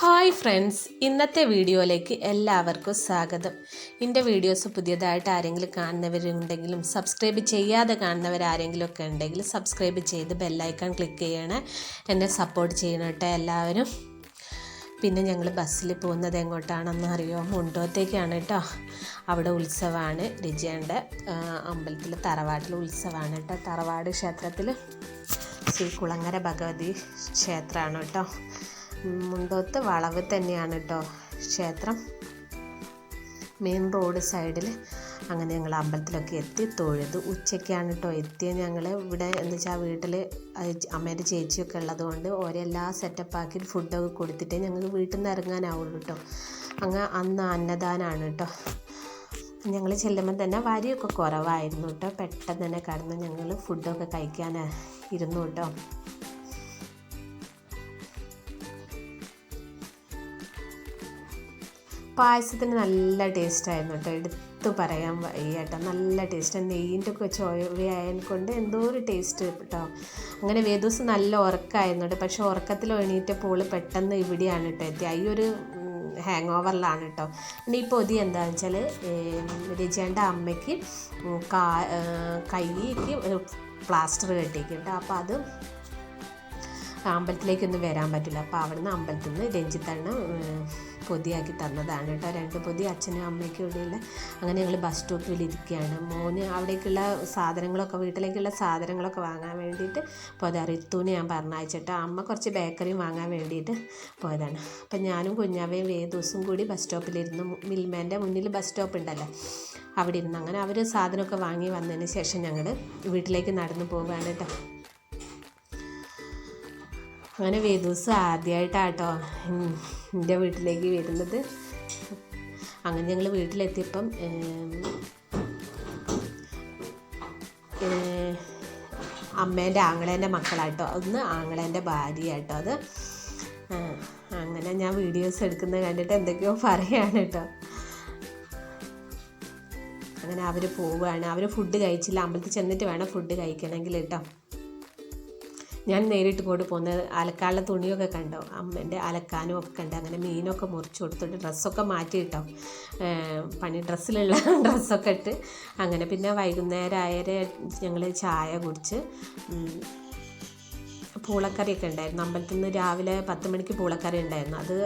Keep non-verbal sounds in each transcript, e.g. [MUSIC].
Hi friends ഇന്നത്തെ വീഡിയോയിലേക്ക് എല്ലാവർക്കും സ്വാഗതം. എന്റെ വീഡിയോസ് പുതിയതായിട്ട് ആരെങ്കിലും കാണുന്നവരുണ്ടെങ്കിലും സബ്സ്ക്രൈബ് ചെയ്യാതെ കാണുന്നവരാരെങ്കിലും ഒക്കെ ഉണ്ടെങ്കിൽ സബ്സ്ക്രൈബ് ചെയ്ത് ബെല്ലൈക്കൺ ക്ലിക്ക് ചെയ്യണേ. എന്നെ സപ്പോർട്ട് ചെയ്യണം കേട്ടോ എല്ലാവരും. പിന്നെ ഞങ്ങൾ ബസ്സിൽ പോകുന്നത് എങ്ങോട്ടാണെന്ന് അറിയോ? മുണ്ടോത്തേക്കാണ് കേട്ടോ. അവിടെ ഉത്സവമാണ് രുചിയുടെ അമ്പലത്തിൽ തറവാട്ടിൽ ഉത്സവമാണ് കേട്ടോ. തറവാട് ക്ഷേത്രത്തിൽ ശ്രീ കുളങ്ങര ഭഗവതി ക്ഷേത്രമാണ് കേട്ടോ. മുണ്ടോത്ത് വളവ് തന്നെയാണ് കേട്ടോ ക്ഷേത്രം. മെയിൻ റോഡ് സൈഡിൽ അങ്ങനെ ഞങ്ങൾ അമ്പലത്തിലൊക്കെ എത്തി തൊഴുത് ഉച്ചയ്ക്കാണ് കേട്ടോ എത്തിയത്. ഞങ്ങൾ ഇവിടെ എന്ന് വെച്ചാൽ വീട്ടിൽ അമ്മേന്റെ ചേച്ചിയൊക്കെ ഉള്ളതുകൊണ്ട് ഓരെല്ലാം സെറ്റപ്പാക്കി ഫുഡൊക്കെ കൊടുത്തിട്ടേ ഞങ്ങൾക്ക് വീട്ടിൽ നിന്ന് ഇറങ്ങാനാവുള്ളൂ കേട്ടോ അങ്ങ് അന്ന് അന്നദാനാണ് കേട്ടോ ഞങ്ങൾ ചെല്ലുമ്പോൾ തന്നെ വരിയൊക്കെ കുറവായിരുന്നു കേട്ടോ പെട്ടെന്ന് തന്നെ കടന്ന് ഞങ്ങൾ ഫുഡൊക്കെ കഴിക്കാൻ ഇരുന്നു കേട്ടോ പായസത്തിന് നല്ല ടേസ്റ്റായിരുന്നു കേട്ടോ. എടുത്തു പറയാൻ വയ്യ കേട്ടോ. നല്ല ടേസ്റ്റ്. നെയ്യിന്റെ ഒക്കെ ചോവയായത് കൊണ്ട് എന്തോ ഒരു ടേസ്റ്റ് കേട്ടോ. അങ്ങനെ വേദൂസ് നല്ല ഉറക്കമായിരുന്നു കേട്ടോ. പക്ഷേ ഉറക്കത്തിൽ എണീറ്റപ്പോൾ പെട്ടെന്ന് ഇവിടെയാണ് കേട്ടോ എത്തി ഈ ഒരു ഹാങ് ഓവറിലാണ് കേട്ടോ. ഈ പൊതി എന്താണെന്ന് വെച്ചാൽ രജിയാന്റെ അമ്മയ്ക്ക് കാ കൈക്ക് പ്ലാസ്റ്റർ കെട്ടിക്കും കേട്ടോ അപ്പോൾ അത് അമ്പലത്തിലേക്കൊന്നും വരാൻ പറ്റില്ല. അപ്പോൾ അവിടുന്ന് അമ്പലത്തിൽ നിന്ന് രഞ്ജിത്തണ്ണ പൊതിയാക്കി തന്നതാണ് കേട്ടോ. രണ്ട് പൊതി അച്ഛനും അമ്മയ്ക്കും ഇടയിൽ അങ്ങനെ ഞങ്ങൾ ബസ് സ്റ്റോപ്പിൽ ഇരിക്കുകയാണ്. മോന് അവിടേക്കുള്ള സാധനങ്ങളൊക്കെ വീട്ടിലേക്കുള്ള സാധനങ്ങളൊക്കെ വാങ്ങാൻ വേണ്ടിയിട്ട് പോയതാണ്. ഞാൻ പറഞ്ഞയച്ചിട്ട് അമ്മ കുറച്ച് ബേക്കറിയും വാങ്ങാൻ വേണ്ടിയിട്ട് പോയതാണ്. അപ്പം ഞാനും കുഞ്ഞാവയും വേദൂസും കൂടി ബസ് സ്റ്റോപ്പിലിരുന്നു മിൽമേന്റെ മുന്നിൽ ബസ് സ്റ്റോപ്പ് ഉണ്ടല്ലോ അവിടെ ഇരുന്ന്. അങ്ങനെ അവർ സാധനമൊക്കെ വാങ്ങി വന്നതിന് ശേഷം ഞങ്ങൾ വീട്ടിലേക്ക് നടന്നു പോവുകയാണ് കേട്ടോ. അങ്ങനെ വേദൂസ് ആദ്യമായിട്ടാട്ടോ എന്റെ വീട്ടിലേക്ക് വരുന്നത്. അങ്ങനെ ഞങ്ങൾ വീട്ടിലെത്തിയപ്പം അമ്മേന്റെ ആങ്ങളേന്റെ മക്കളാട്ടോ ഒന്ന് ആങ്ങളേന്റെ ഭാര്യയാട്ടോ അത്. അങ്ങനെ ഞാൻ വീഡിയോസ് എടുക്കുന്നത് കണ്ടിട്ട് എന്തൊക്കെയോ പറയാണ് കേട്ടോ. അങ്ങനെ അവർ പോവുകയാണ്. അവർ ഫുഡ് കഴിച്ചില്ല. അമ്പലത്തിൽ ചെന്നിട്ട് വേണം ഫുഡ് കഴിക്കണമെങ്കിൽ കേട്ടോ. ഞാൻ നേരിട്ട് കൊണ്ട് പോകുന്നത് അലക്കാനുള്ള തുണിയൊക്കെ കണ്ടോ? അമ്മേന്റെ അലക്കാനും ഒക്കെ കണ്ട് അങ്ങനെ മീനൊക്കെ മുറിച്ച് കൊടുത്തിട്ട് ഡ്രസ്സൊക്കെ മാറ്റി കിട്ടോ പണി ഡ്രസ്സിലുള്ള [LAUGHS] ഡ്രസ്സൊക്കെ ഇട്ട്. അങ്ങനെ പിന്നെ വൈകുന്നേരം ആയരെ ഞങ്ങൾ ചായ കുടിച്ച് പൂളക്കറിയൊക്കെ ഉണ്ടായിരുന്നു. അമ്പലത്തിൽ നിന്ന് രാവിലെ പത്ത് മണിക്ക് പൂളക്കറി ഉണ്ടായിരുന്നു. അത്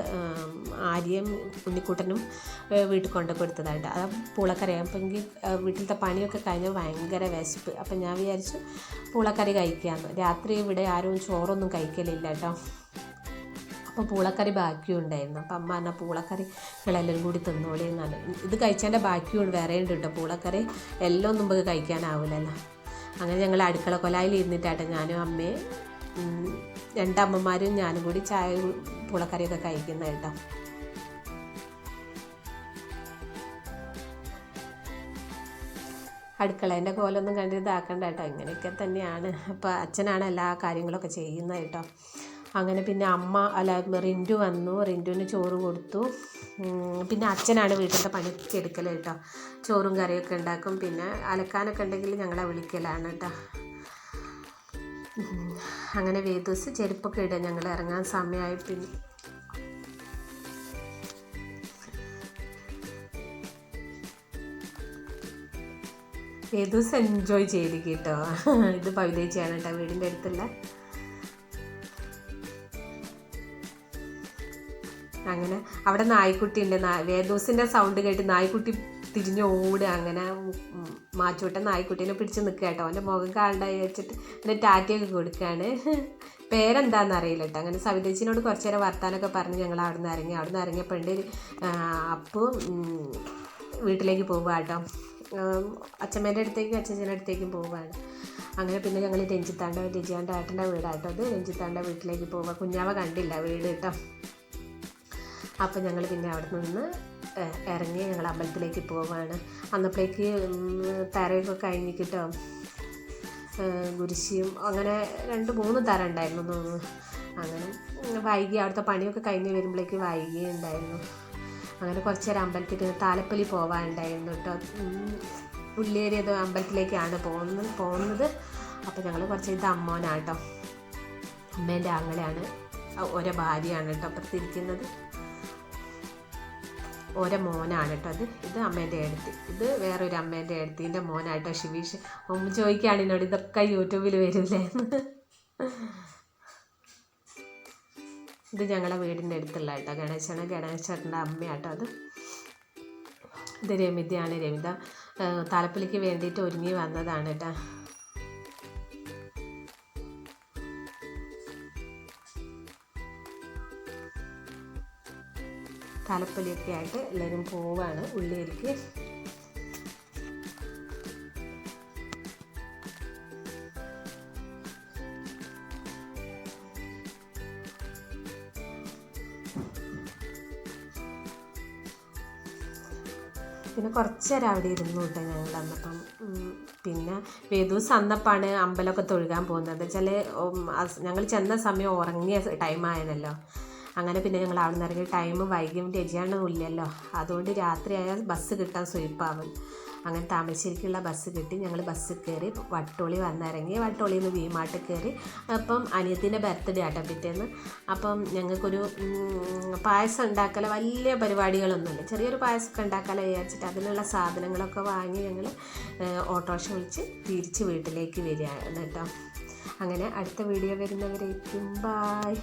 ആര്യം ഉണ്ണിക്കുട്ടനും വീട്ടിൽ കൊണ്ടു കൊടുത്തതായിട്ട്. അത് പൂളക്കറി അപ്പം വീട്ടിലത്തെ പണിയൊക്കെ കഴിഞ്ഞ് ഭയങ്കര വിശപ്പ്. അപ്പം ഞാൻ വിചാരിച്ചു പൂളക്കറി കഴിക്കാമെന്ന് രാത്രി ഇവിടെ ആരും ചോറൊന്നും കഴിക്കലില്ല കേട്ടോ. അപ്പോൾ പൂളക്കറി ബാക്കിയും ഉണ്ടായിരുന്നു. അപ്പം അമ്മ പറഞ്ഞാൽ പൂളക്കറി നിങ്ങളെല്ലാവരും കൂടി തിന്നോളി എന്നാണ്. ഇത് കഴിച്ചതിന്റെ ബാക്കിയും വേറെ ഉണ്ട് കേട്ടോ. പൂളക്കറി എല്ലാം ഒന്നും നമുക്ക് കഴിക്കാനാവില്ലല്ലോ അങ്ങനെ ഞങ്ങൾ അടുക്കള കൊലായിൽ ഇരുന്നിട്ടാട്ടെ ഞാനും അമ്മയും രണ്ടമ്മമാരും ഞാനും കൂടി ചായ പുളക്കറിയൊക്കെ കഴിക്കുന്ന കേട്ടോ. അടുക്കളേന്റെ കോലൊന്നും കണ്ട് ഇതാക്കണ്ട കേട്ടോ. ഇങ്ങനെയൊക്കെ തന്നെയാണ്. അപ്പോൾ അച്ഛനാണ് എല്ലാ കാര്യങ്ങളൊക്കെ ചെയ്യുന്നത് കേട്ടോ. അങ്ങനെ പിന്നെ അമ്മ അല്ല റിന്റു വന്നു. റിന്റുവിന് ചോറ് കൊടുത്തു. പിന്നെ അച്ഛനാണ് വീട്ടിലത്തെ പണിക്ക് എടുക്കൽ കേട്ടോ. ചോറും കറിയൊക്കെ ഉണ്ടാക്കും. പിന്നെ അലക്കാനൊക്കെ ഉണ്ടെങ്കിൽ ഞങ്ങളെ വിളിക്കലാണ് കേട്ടോ. അങ്ങനെ വേദൂസ് ചെരുപ്പൊക്കെ ഇടുക ഞങ്ങൾ ഇറങ്ങാൻ സമയമായി പിന്നെ വേദൂസ് എൻജോയ് ചെയ്ത് കേട്ടോ. ഇത് പവിതേച്ചിയാണ് കേട്ടോ വീടിന്റെ അടുത്തുള്ള. അങ്ങനെ അവിടെ നായ്ക്കുട്ടി ഉണ്ട് വേദൂസിന്റെ സൗണ്ട് കേട്ട് നായ്ക്കുട്ടി തിരിഞ്ഞ് ഓടുക അങ്ങനെ മാച്ചോട്ട നായ്ക്കുട്ടീനെ പിടിച്ച് നിൽക്കുക കേട്ടോ. അവന്റെ മുഖം കാണണ്ടായി വെച്ചിട്ട് പിന്നെ ടാറ്റയൊക്കെ കൊടുക്കുകയാണ്. [LAUGHS] പേരെന്താണെന്ന് അറിയില്ല കേട്ടോ. അങ്ങനെ സവിതേച്ചിനോട് കുറച്ച് നേരം വർത്താനൊക്കെ പറഞ്ഞ് ഞങ്ങൾ അവിടെ നിന്ന് ഇറങ്ങി അവിടെ നിന്ന് ഇറങ്ങിയപ്പോണ്ട് അപ്പോൾ വീട്ടിലേക്ക് പോവുക കേട്ടോ. അച്ഛമ്മേന്റെ അടുത്തേക്കും അച്ഛന്റെ അടുത്തേക്കും പോവുകയാണ് അങ്ങനെ പിന്നെ ഞങ്ങൾ രഞ്ജിത്താണ്ട രജിയാന്റെ ഏട്ടന്റെ വീടാട്ടോ അത് രഞ്ജിത്താണ്ട വീട്ടിലേക്ക് പോവുക. കുഞ്ഞാവ കണ്ടില്ല വീട് കേട്ടോ. അപ്പോൾ ഞങ്ങൾ പിന്നെ അവിടെ നിന്ന് ഇറങ്ങി ഞങ്ങൾ അമ്പലത്തിലേക്ക് പോവാണ്. അന്നപ്പോഴേക്ക് തരയൊക്കെ കഴിഞ്ഞിട്ടോ കുരിശിയും അങ്ങനെ രണ്ട് മൂന്ന് തര ഉണ്ടായിരുന്നു തോന്നുന്നു. അങ്ങനെ വൈകി അവിടുത്തെ പണിയൊക്കെ കഴിഞ്ഞ് വരുമ്പോഴേക്ക് വൈകി ഉണ്ടായിരുന്നു അങ്ങനെ കുറച്ച് നേരം അമ്പലത്തിൽ താലപ്പലി പോവാനുണ്ടായിരുന്നു കേട്ടോ ഉള്ളേരിയത് അമ്പലത്തിലേക്കാണ് പോകുന്നത് പോകുന്നത് അപ്പോൾ ഞങ്ങൾ കുറച്ച് ഇത് അമ്മോനാട്ടോ. അമ്മേന്റെ ആങ്ങളെയാണ് ഓരോ ഭാര്യയാണ് കേട്ടോ അപ്പുറത്തിരിക്കുന്നത് ഓരോ മോനാണ് കേട്ടോ അത്. ഇത് അമ്മേന്റെ അടുത്ത് ഇത് വേറൊരു അമ്മേന്റെ അടുത്തിന്റെ മോനായിട്ടോ ഷിവീഷ് ഉമ്മ ചോദിക്കുകയാണ് എന്നോട് ഇതൊക്കെ യൂട്യൂബിൽ വരില്ലേ? ഇത് ഞങ്ങളുടെ വീടിന്റെ അടുത്തുള്ള കേട്ടോ ഗണേശന ഗണേശേട്ടന്റെ അമ്മയാട്ടോ അത്. ഇത് രമിതയാണ് രമിത. താലപ്പൊലിക്ക് വേണ്ടിയിട്ട് ഒരുങ്ങി വന്നതാണ് കേട്ടോ. താലപ്പൊലിയൊക്കെ ആയിട്ട് എല്ലാവരും പോവാണ്. ഉള്ളിലേക്ക് പിന്നെ കുറച്ച് നേരം അവിടെ ഇരുന്നു കേട്ടോ ഞങ്ങൾ അന്നപ്പം. പിന്നെ വേദൂസ് അന്നപ്പാണ് അമ്പലമൊക്കെ തൊഴുകാൻ പോകുന്നത്. വെച്ചാൽ ഞങ്ങൾ ചെന്ന സമയം ഉറങ്ങിയ ടൈം ആയതല്ലോ. അങ്ങനെ പിന്നെ ഞങ്ങൾ അവിടെ നിന്ന് ഇറങ്ങി ടൈം വൈകിയും രചിയാണൊന്നും ഇല്ലല്ലോ. അതുകൊണ്ട് രാത്രിയായാൽ ബസ് കിട്ടാൻ സുയിപ്പാവും അങ്ങനെ താമരശ്ശേരിക്കുള്ള ബസ് കിട്ടി. ഞങ്ങൾ ബസ്സിൽ കയറി വട്ടോളി വന്നിറങ്ങി. വട്ടോളിയിൽ നിന്ന് വീമാട്ട് കയറി. അപ്പം അനിയത്തിന്റെ ബർത്ത്ഡേ ആട്ടോ പിറ്റേന്ന്. അപ്പം ഞങ്ങൾക്കൊരു പായസം ഉണ്ടാക്കല വലിയ പരിപാടികളൊന്നുമില്ല. ചെറിയൊരു പായസമൊക്കെ ഉണ്ടാക്കാലോ വിചാരിച്ചിട്ട് അതിനുള്ള സാധനങ്ങളൊക്കെ വാങ്ങി ഞങ്ങൾ ഓട്ടോറിക്ഷ വിളിച്ച് തിരിച്ച് വീട്ടിലേക്ക് വരികയാണ് കേട്ടോ. അങ്ങനെ അടുത്ത വീഡിയോ വരുന്നവരേക്കും ബായ്